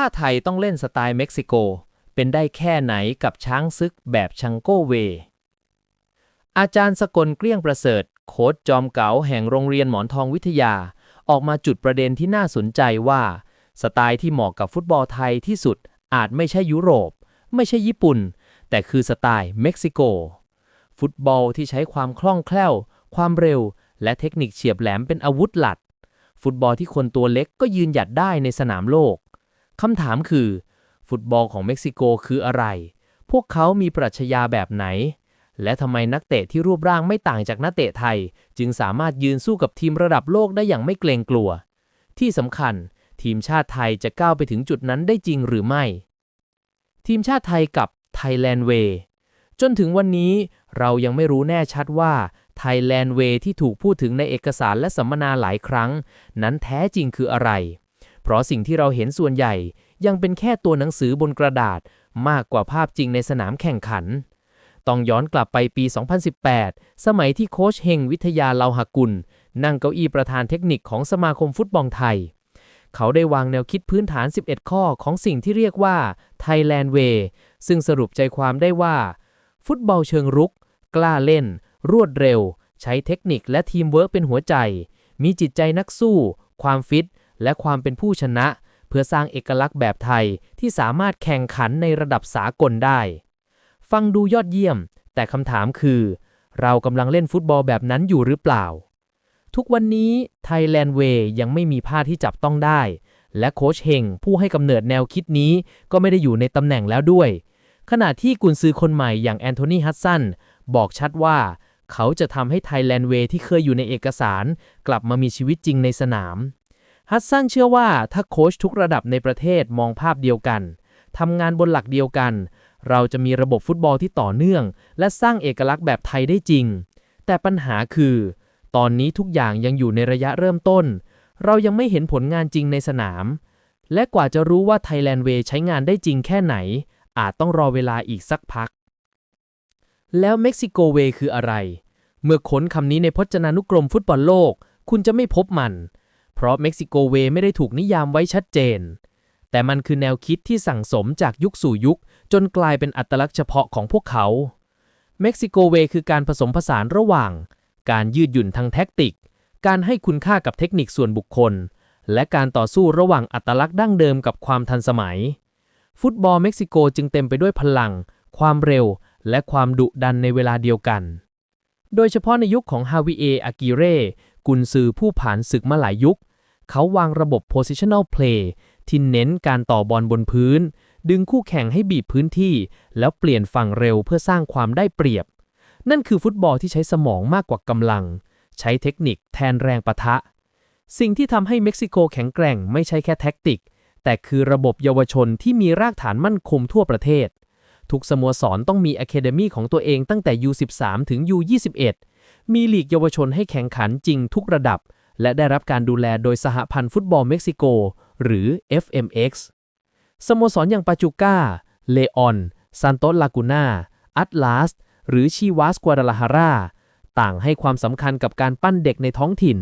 ถ้าไทยต้องเล่นสไตล์เม็กซิโก เป็นได้แค่ไหนกับช้างซึกแบบชังโกเว อาจารย์สกลเกลี้ยงประเสริฐ โค้ชจอมเก๋าแห่งโรงเรียนหมอนทองวิทยา ออกมาจุดประเด็นที่น่าสนใจว่า สไตล์ที่เหมาะกับฟุตบอลไทยที่สุดอาจไม่ใช่ยุโรป ไม่ใช่ญี่ปุ่น แต่คือสไตล์เม็กซิโก ฟุตบอลที่ใช้ความคล่องแคล่ว ความเร็ว และเทคนิคเฉียบแหลมเป็นอาวุธหลัก ฟุตบอลที่คนตัวเล็กก็ยืนหยัดได้ในสนามโลก คำถามคือ ฟุตบอลของเม็กซิโกคืออะไร พวกเขามีปรัชญาแบบไหน และทำไมนักเตะที่รูปร่างไม่ต่างจากนักเตะไทย จึงสามารถยืนสู้กับทีมระดับโลกได้อย่างไม่เกรงกลัว ที่สำคัญ ทีมชาติไทยจะก้าวไปถึงจุดนั้นได้จริงหรือไม่ ทีมชาติไทยกับ Thailand Way จนถึงวันนี้เรายังไม่รู้แน่ชัดว่า Thailand Way ที่ถูกพูดถึงในเอกสารและสัมมนาหลายครั้ง นั้นแท้จริงคืออะไร เพราะสิ่งที่เราเห็นส่วนใหญ่ยังเป็นแค่ตัวหนังสือบนกระดาษมากกว่าภาพจริงในสนามแข่งขัน ต้องย้อนกลับไปปี 2018 สมัยที่โค้ชเฮงวิทยาเลาหกุล นั่งเก้าอี้ประธานเทคนิคของสมาคมฟุตบอลไทย เขาได้วางแนวคิดพื้นฐาน 11 ข้อของสิ่งที่เรียกว่า Thailand Way ซึ่งสรุปใจความได้ว่า ฟุตบอลเชิงรุก กล้าเล่น รวดเร็ว ใช้เทคนิคและทีมเวิร์กเป็นหัวใจ มีจิตใจนักสู้ ความฟิต และความเป็นผู้ชนะ เพื่อสร้างเอกลักษณ์แบบไทยที่สามารถแข่งขันในระดับสากลได้ ฟังดูยอดเยี่ยม แต่คำถามคือ เรากำลังเล่นฟุตบอลแบบนั้นอยู่หรือเปล่า ทุกวันนี้ Thailand Way ยังไม่มีผ้าที่จับต้องได้ และโค้ชเฮงผู้ให้กำเนิดแนวคิดนี้ก็ไม่ได้อยู่ในตำแหน่งแล้วด้วย ขณะที่กุนซือคนใหม่อย่างแอนโทนีฮัตสันบอกชัดว่าเขาจะทำให้ Thailand Way ที่เคยอยู่ในเอกสาร กลับมามีชีวิตจริงในสนาม ฮัตสันเชื่อว่าถ้าโค้ชทุกระดับในประเทศมองภาพเดียวกันทำงานบนหลักเดียวกัน เราจะมีระบบฟุตบอลที่ต่อเนื่อง และสร้างเอกลักษณ์แบบไทยได้จริง แต่ปัญหาคือ ตอนนี้ทุกอย่างยังอยู่ในระยะเริ่มต้น เรายังไม่เห็นผลงานจริงในสนาม และกว่าจะรู้ว่า Thailand Way ใช้งานได้จริงแค่ไหน อาจต้องรอเวลาอีกสักพัก แล้วเม็กซิโกเวคืออะไร เมื่อค้นคำนี้ในพจนานุกรมฟุตบอลโลก คุณจะไม่พบมัน เพราะเม็กซิโกเวไม่ได้ถูกนิยามไว้ชัดเจน แต่มันคือแนวคิดที่สั่งสมจากยุคสู่ยุค จนกลายเป็นอัตลักษณ์เฉพาะของพวกเขา เม็กซิโกเวคือการผสมผสานระหว่าง การยืดหยุ่นทางแท็กติก การให้คุณค่ากับเทคนิคส่วนบุคคล และการต่อสู้ระหว่างอัตลักษณ์ดั้งเดิมกับความทันสมัย ฟุตบอลเม็กซิโกจึงเต็มไปด้วยพลัง ความเร็ว และความดุดันในเวลาเดียวกัน โดยเฉพาะในยุคของฮาวิเออากิเร่กุนซือผู้ผ่านศึกมาหลายยุค เขาวางระบบ positional play ที่เน้นการต่อบอลบนพื้น ดึงคู่แข่งให้บีบพื้นที่ แล้วเปลี่ยนฝั่งเร็วเพื่อสร้างความได้เปรียบ นั่นคือฟุตบอลที่ใช้สมองมากกว่ากำลัง ใช้เทคนิคแทนแรงปะทะ สิ่งที่ทำให้เม็กซิโกแข็งแกร่งไม่ใช่แค่แท็กติก แต่คือระบบเยาวชนที่มีรากฐานมั่นคงทั่วประเทศ ทุกสโมสรต้องมีอะเคเดมีของตัวเองตั้งแต่ U13 ถึง U21 มีลีกเยาวชนให้แข่งขันจริงทุกระดับ และได้รับการดูแลโดยสหพันธ์ฟุตบอลเม็กซิโก หรือ FMX สโมสรอย่างปาจูก้า เลออนซานโตสลากูน่าอัตลาส หรือชีวาสกัวดาลาฮารา ต่างให้ความสำคัญกับการปั้นเด็กในท้องถิ่น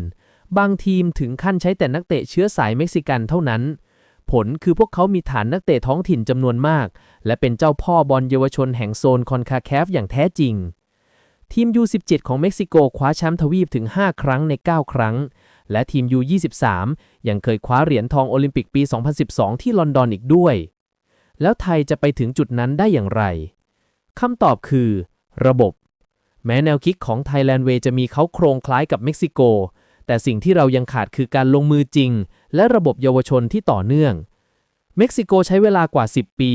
บางทีมถึงขั้นใช้แต่นักเตะเชื้อสายเม็กซิกันเท่านั้น ผลคือพวกเขามีฐานนักเตะท้องถิ่นจำนวนมาก และเป็นเจ้าพ่อบอลเยาวชนแห่งโซนคอนคาแคฟอย่างแท้จริงทีม U17 ของเม็กซิโกคว้าแชมป์ทวีปถึง 5 ครั้งใน 9 ครั้ง และทีม U23 ยังเคยคว้าเหรียญทองโอลิมปิกปี 2012 ที่ลอนดอนอีกด้วย แล้วไทยจะไปถึงจุดนั้นได้อย่างไรคำตอบคือ ระบบ แม้แนวคิดของ Thailand Way จะมีเขาโครงคล้ายกับเม็กซิโก แต่สิ่งที่เรายังขาดคือการลงมือจริง และระบบเยาวชนที่ต่อเนื่อง เม็กซิโกใช้เวลากว่า 10 ปี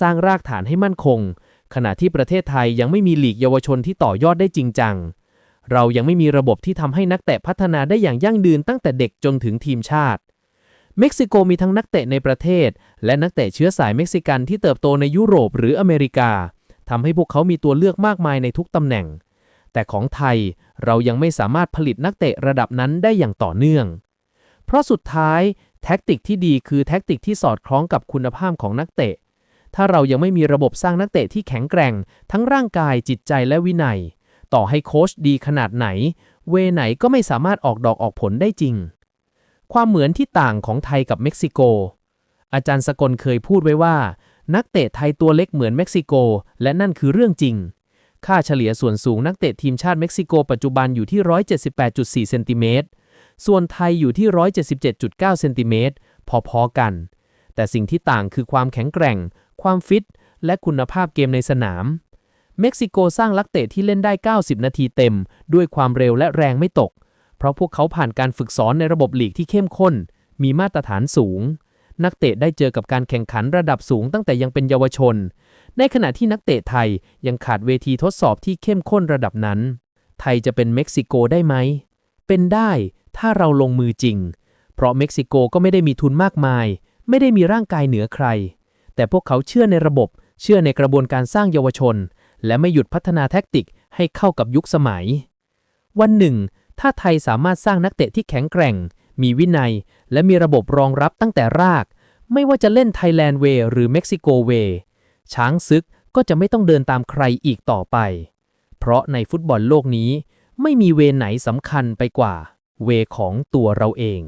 สร้างรากฐานให้มั่นคง ขณะที่ประเทศไทยยังไม่มีหลีกเยาวชนที่ต่อยอดได้จริงจัง เรายังไม่มีระบบที่ทำให้นักเตะพัฒนาได้อย่างยั่งยืนตั้งแต่เด็กจนถึงทีมชาติ เม็กซิโกมีทั้งนักเตะในประเทศ และนักเตะเชื้อสายเม็กซิกันที่เติบโตในยุโรปหรืออเมริกาทำให้พวกเขามีตัวเลือกมากมายในทุกตำแหน่ง แต่ของไทยเรายังไม่สามารถผลิตนักเตะระดับนั้นได้อย่างต่อเนื่อง เพราะสุดท้ายแท็กติกที่ดีคือแท็กติกที่สอดคล้องกับคุณภาพของนักเตะ ถ้าเรายังไม่มีระบบสร้างนักเตะที่แข็งแกร่ง ทั้งร่างกายจิตใจและวินัย ต่อให้โค้ชดีขนาดไหน เวไหนก็ไม่สามารถออกดอกออกผลได้จริง ความเหมือนที่ต่างของไทยกับเม็กซิโก อาจารย์สกลเคยพูดไว้ว่า นักเตะไทยตัวเล็กเหมือนเม็กซิโก และนั่นคือเรื่องจริง ค่าเฉลี่ยส่วนสูงนักเตะทีมชาติเม็กซิโกปัจจุบันอยู่ที่ 178.4 เซนติเมตร ส่วนไทยอยู่ที่ 177.9 เซนติเมตร พอๆกัน แต่สิ่งที่ต่างคือความแข็งแกร่ง ความฟิต และคุณภาพเกมในสนาม เม็กซิโกสร้างนักเตะที่เล่นได้ 90 นาทีเต็ม ด้วยความเร็วและแรงไม่ตก เพราะพวกเขาผ่านการฝึกสอนในระบบลีกที่เข้มข้น มีมาตรฐานสูง นักเตะได้เจอกับการแข่งขันระดับสูงตั้งแต่ยังเป็นเยาวชน ในขณะที่นักเตะไทยยังขาดเวทีทดสอบที่เข้มข้นระดับนั้น ไทยจะเป็นเม็กซิโกได้ไหม เป็นได้ถ้าเราลงมือจริง เพราะเม็กซิโกก็ไม่ได้มีทุนมากมาย ไม่ได้มีร่างกายเหนือใคร แต่พวกเขาเชื่อในระบบ เชื่อในกระบวนการสร้างเยาวชน และไม่หยุดพัฒนาแท็กติกให้เข้ากับยุคสมัย วันหนึ่ง ถ้าไทยสามารถสร้างนักเตะที่แข็งแกร่ง มีวินัย และมีระบบรองรับตั้งแต่ราก ไม่ว่าจะเล่นไทยแลนด์เวย์หรือเม็กซิโกเวย์ช้างซึกก็จะไม่ต้องเดินตามใครอีกต่อไป เพราะในฟุตบอลโลกนี้ ไม่มีเวไหนสำคัญไปกว่า เวของตัวเราเอง